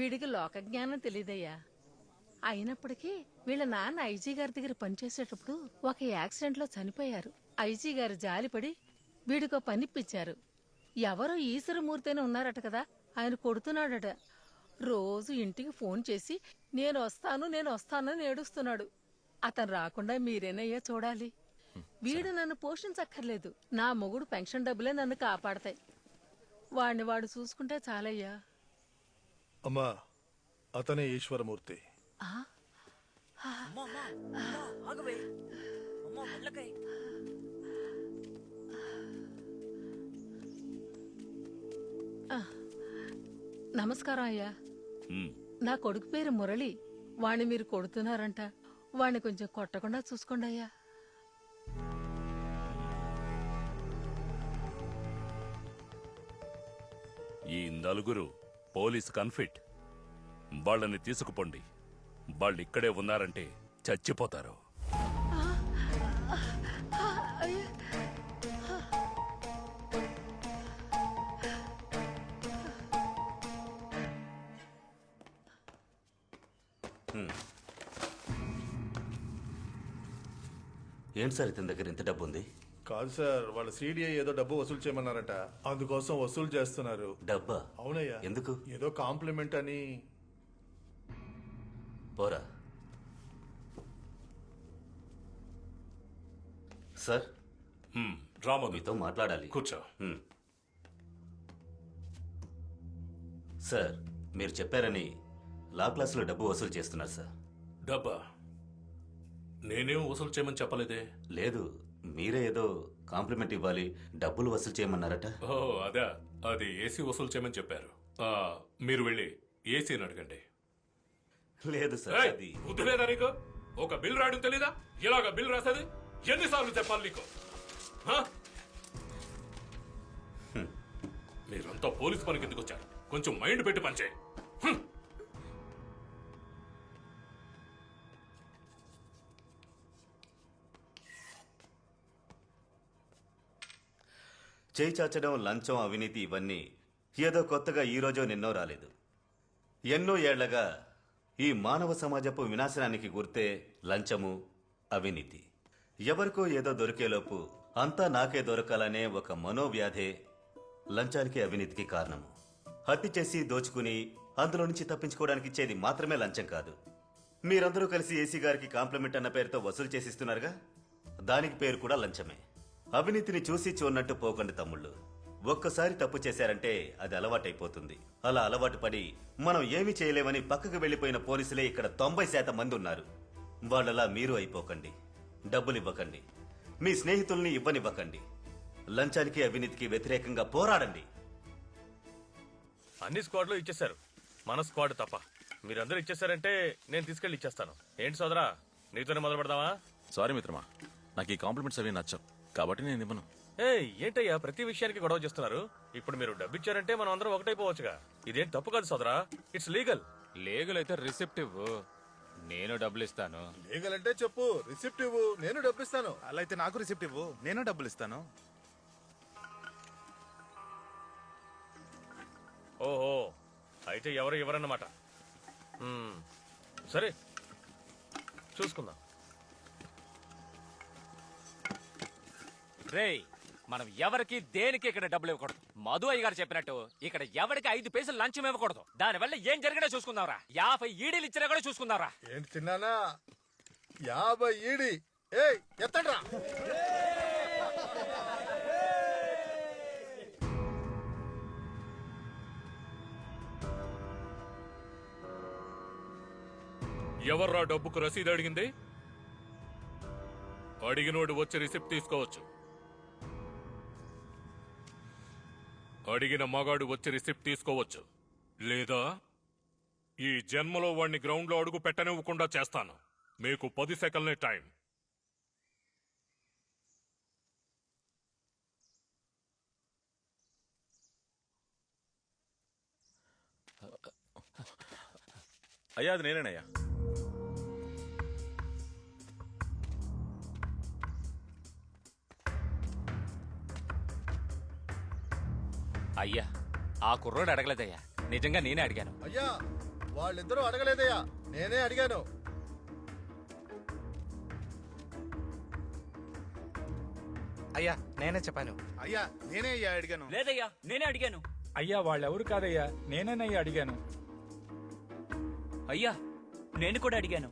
వీడికి లోకజ్ఞానం తెలియదయ్యా అయినప్పటికీ వీళ్ళ నాన్న ఐజీ గారి దగ్గర పనిచేసేటప్పుడు ఒక యాక్సిడెంట్లో చనిపోయారు. ఐజీ గారు జాలిపడి వీడికో పనిప్పించారు ఎవరో ఈశ్వరమూర్తేనే ఉన్నారట కదా ఆయన కొడుతున్నాడట. రోజు ఇంటికి ఫోన్ చేసి నేను వస్తాను నేను వస్తానని ఏడుస్తున్నాడు. అతను రాకుండా మీరేనయ్యా చూడాలి. వీడు నన్ను పోషించక్కర్లేదు. నా మొగుడు పెన్షన్ డబ్బులే నన్ను కాపాడతాయి. వాడిని వాడు చూసుకుంటే చాలయ్యా. అమ్మా అతనే ఈశ్వరమూర్తి. నమస్కారం అయ్యా. నా కొడుకు పేరు మురళి. వాణ్ణి మీరు కొడుతున్నారంట. వాణ్ణి కొంచెం కొట్టకుండా చూసుకోండి అయ్యా. ఈ నలుగురు పోలీస్ కన్ఫిట్. వాళ్ళని తీసుకుపోండి. వాళ్ళు ఇక్కడే ఉన్నారంటే చచ్చిపోతారు. ఏంటి సార్ ఇతని దగ్గర ఇంత డబ్బు ఉంది కాదు సార్ వాళ్ళ సిడిఐ ఏదో డబ్బు వసూలు చేయమన్నారట. అందుకోసం వసూలు చేస్తున్నారు. డబ్బా? అవునయ్యా. ఎందుకు? ఏదో కాంప్లిమెంట్ అని. పోరా. సార్ రామను మీతో మాట్లాడాలి. కూర్చో. హ్మ్. సార్ మీరు చెప్పారని లా క్లాసులో డబ్బు వసూలు చేస్తున్నారు సార్. డబ్బా? నేనేం వసూలు చేయమని చెప్పలేదే? లేదు మీరే ఏదో కాంప్లిమెంట్ ఇవ్వాలి. డబ్బులు వసూలు చేయమన్నారట. ఓ అదా. అది ఏసీ వసూలు చేయమని చెప్పారు. ఆ, మీరు వెళ్ళి ఏసీని అడగండి. లేదు సార్ ఏయ్, అది బుద్ధి లేదా నీకు? ఒక బిల్ రాయడం తెలీదా? ఇలాగ బిల్ రాసేది? ఎన్నిసార్లు చెప్పాలి నీకు? హ? మీరంతా పోలీస్ పనికి ఎందుకు వచ్చారు? కొంచెం మైండ్ పెట్టి పనిచేయి చేయిచాచడం చేయి చాచడం లంచం అవినీతి ఇవన్నీ ఏదో కొత్తగా ఈ నిన్నో రాలేదు. ఎన్నో ఏళ్ళగా ఈ మానవ సమాజపు వినాశనానికి గుర్తే లంచము అవినీతి. ఎవరికో ఏదో దొరికేలోపు అంతా నాకే దొరకాలనే ఒక మనోవ్యాధే లంచానికి అవినీతికి కారణము. హత్య చేసి దోచుకుని అందులో నుంచి తప్పించుకోవడానికి ఇచ్చేది మాత్రమే లంచం కాదు. మీరందరూ కలిసి ఏసీ గారికి కాంప్లిమెంట్ అన్న పేరుతో వసూలు చేసిస్తున్నారుగా? దానికి పేరు కూడా లంచమే. అవినీతిని చూసి చూడనట్టు పోకండి తమ్ముళ్ళు. ఒక్కసారి తప్పు చేశారంటే అది అలవాటైపోతుంది. అలా అలవాటు పడి మనం ఏమీ చేయలేమని పక్కకు వెళ్ళిపోయిన పోలీసులే ఇక్కడ తొంభై శాతం మంది ఉన్నారు. వాళ్ళలా మీరు అయిపోకండి. డబ్బులు ఇవ్వకండి మీ స్నేహితుల్ని ఇవ్వనివ్వకండి. లంచానికి అవినీతికి వ్యతిరేకంగా పోరాడండి. అన్ని స్క్వాడ్లు ఇచ్చేశారు. మన స్క్వాడ్ తప్ప. మీరందరూ ఇచ్చేశారంటే నేను తీసుకెళ్ళి ఇచ్చేస్తాను. ఏంటి సోదరా నీతోనే మొదలు పెడదామా సారీ మిత్రమా నాకు ఈ కాంప్లిమెంట్స్ అవి నచ్చవు. కాబట్టి నేను ఇవ్వను. ఏ ఏంటయ్యా ప్రతి విషయానికి గొడవ చేస్తున్నారు? ఇప్పుడు మీరు డబ్బు ఇచ్చారంటే మనం అందరం ఒకటైపోవచ్చుగా ఇదేం తప్పు కాదు సోదరా. ఇట్స్ లీగల్ లేగుల్ అయితే రిసిప్ట్ ఇవ్వు నేను డబ్బులు ఇస్తాను లీగల్ అంటే చెప్పు. రిసిప్ట్ ఇవ్వు నేను డబ్బు ఇస్తాను అలా అయితే నాకు రిసిప్ట్ ఇవ్వు నేను డబ్బులు ఇస్తాను ఓహో అయితే ఎవరు ఎవరన్నమాట. సరే. చూసుకుందాం. రేయ్ మనం ఎవరికి దేనికి ఇక్కడ డబ్బులు ఇవ్వకూడదు? మధు అయ్య గారు చెప్పినట్టు ఇక్కడ ఎవరికి ఐదు పైసలు లంచం ఇవ్వకూడదు. దానివల్ల ఏం జరిగినా చూసుకుందాంరా. యాభై ఈడీలు ఇచ్చినా కూడా చూసుకుందాంరా. ఏంటి చిన్నానా యాభై ఈడి. ఏయ్ ఎత్తడ్రా. ఎవర్రా డబ్బుకు రసీదు అడిగింది? అడిగినోడు వచ్చి రిసిప్ట్ తీసుకోవచ్చు. అడిగిన మగాడు వచ్చి రిసిప్ట్ తీసుకోవచ్చు. లేదా? ఈ జన్మలో వాణ్ణి గ్రౌండ్లో అడుగు పెట్టనివ్వకుండా చేస్తాను. మీకు పది సెకండ్లే టైం. అయ్యా అది నేనేనయ్యా. అయ్యా ఆ కుర్రోడు అడగలేదయ్యా. నిజంగా నేనే అడిగాను. అయ్యా వాళ్ళిద్దరూ అడగలేదయ్యా. నేనే అడిగాను. అయ్యా నేనే చెప్పాను. అయ్యా నేనే అయ్యా అడిగాను. లేదయ్యా నేనే అడిగాను. అయ్యా వాళ్ళెవరు కాదయ్యా? నేనేనయ్యా అడిగాను. అయ్యా నేను కూడా అడిగాను.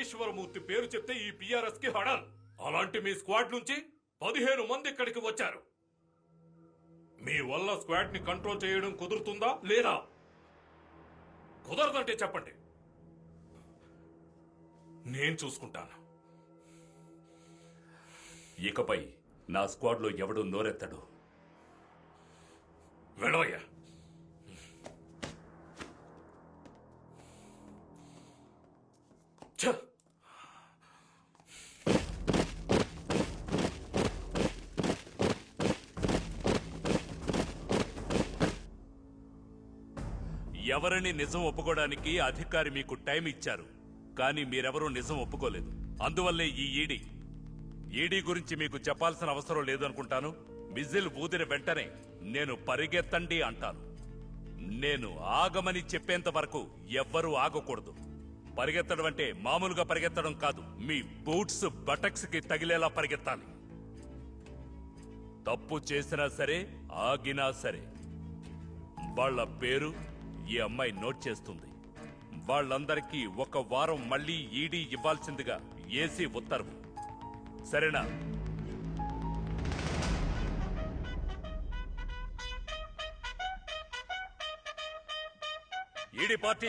ఈశ్వరమూర్తి పేరు చెప్తే ఈ పిఆర్ఎస్కి హడల్. అలాంటి మీ స్క్వాడ్ నుంచి పదిహేను మంది ఇక్కడికి వచ్చారు. మీ వల్ల స్క్వాడ్ని కంట్రోల్ చేయడం కుదురుతుందా? లేదా? కుదరదంటే చెప్పండి. నేను చూసుకుంటాను. ఇకపై నా స్క్వాడ్లో ఎవడు నోరెత్తడు. వెళ్ళవయ్యా. ఛ! ఎవరిని నిజం ఒప్పుకోవడానికి అధికారి మీకు టైం ఇచ్చారు కానీ మీరెవరూ నిజం ఒప్పుకోలేదు. అందువల్లే ఈ ఈడీ. ఈడీ గురించి మీకు చెప్పాల్సిన అవసరం లేదనుకుంటాను మిజిల్ ఊదిన వెంటనే నేను పరిగెత్తండి అంటాను. నేను ఆగమని చెప్పేంత వరకు ఎవ్వరూ ఆగకూడదు. పరిగెత్తడం అంటే మామూలుగా పరిగెత్తడం కాదు. మీ బూట్స్ బటక్స్కి తగిలేలా పరిగెత్తాలి. తప్పు చేసినా సరే ఆగినా సరే. వాళ్ళ పేరు ఈ అమ్మాయి నోట్ చేస్తుంది. వాళ్ళందరికీ ఒక వారం మళ్ళీ ఈడీ ఇవ్వాల్సిందిగా ఏసీ ఉత్తర్వు. సరేనా? ఈడీ పార్టీ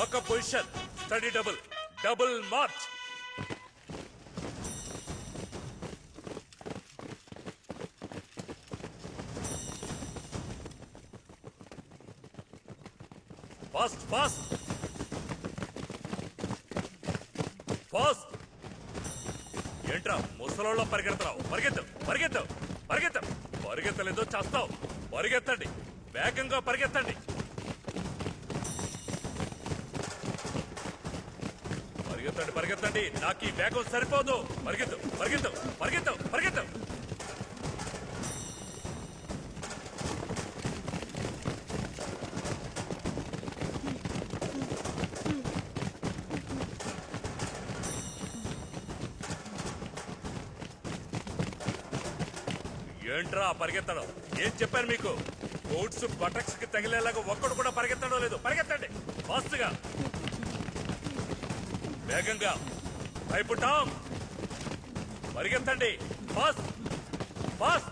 ఒక position steady double double march. Fast fast fast ఏంట్రా ముసలోళ్ళ పరిగెడతావు పరిగెత్తు పరిగెత్తు పరిగెత్తు. పరిగెత్తలేదో చేస్తావు. పరిగెత్తండి. వేగంగా పరిగెత్తండి. పరిగెత్తండి పరిగెత్తండి. నాకు ఈ వేగం సరిపోదు. పరిగెత్తు పరిగెత్తు పరిగెత్తు పరిగెత్తు. ఏంట్రా పరిగెత్తడం? ఏం చెప్పాను మీకు? బూట్స్ బటక్స్కి తగిలేలాగా ఒక్కడు కూడా పరిగెత్తడం లేదు. పరిగెత్తండి. ఫాస్ట్గా. వేగంగా. వేగంగా Tom పరిగెత్తండి. Fast. Fast.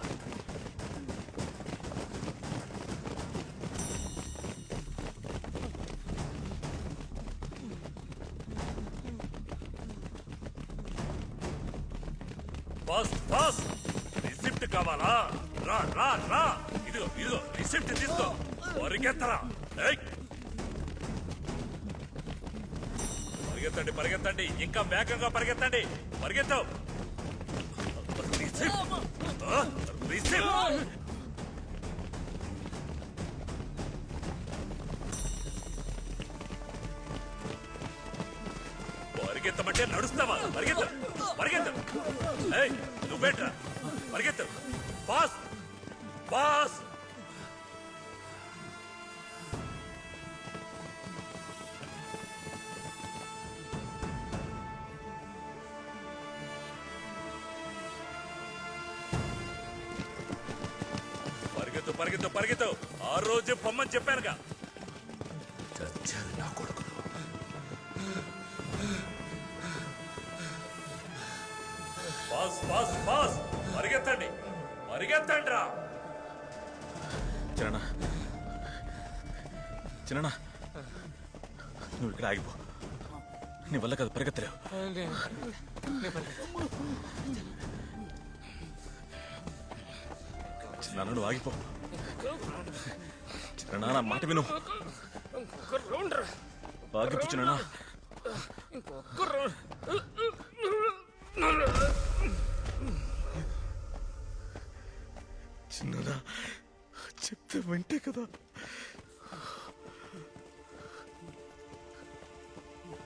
Fast fast. Receipt కావాలా? రా రా రా. ఇదిగో ఇదిగో రిసిప్ట్ తీసుకో. పరిగెత్తరా. పరిగెత్తండి పరిగెత్తండి. ఇంకా వేగంగా పరిగెత్తండి. పరిగెత్తావు రిసిప్ట్. ఆ? రిసిప్ట్. పరిగెత్తమంటే నడుస్తావా? పరిగెత్త. పరిగెత్త. ఏయ్ నువ్వేంట్రా? పరిగెత్తు. బాస్. బాస్. పరిగెత్తు పరిగెత్తు పరిగెత్తు. ఆ రోజు పొమ్మని చెప్పానుగా. పాస్ పాస్ పాస్ పరిగెత్తండి. పరిగెత్తండి రా చిన్న చిన్న నువ్వు ఇక్కడ ఆగిపో. నీ వల్ల కదా పరిగెత్తలేవు. చిన్న నువ్వు ఆగిపో. చిన్న నా మాట విను. ఆగిపో చిన్న చిన్నదా చెప్తే వింటే కదా.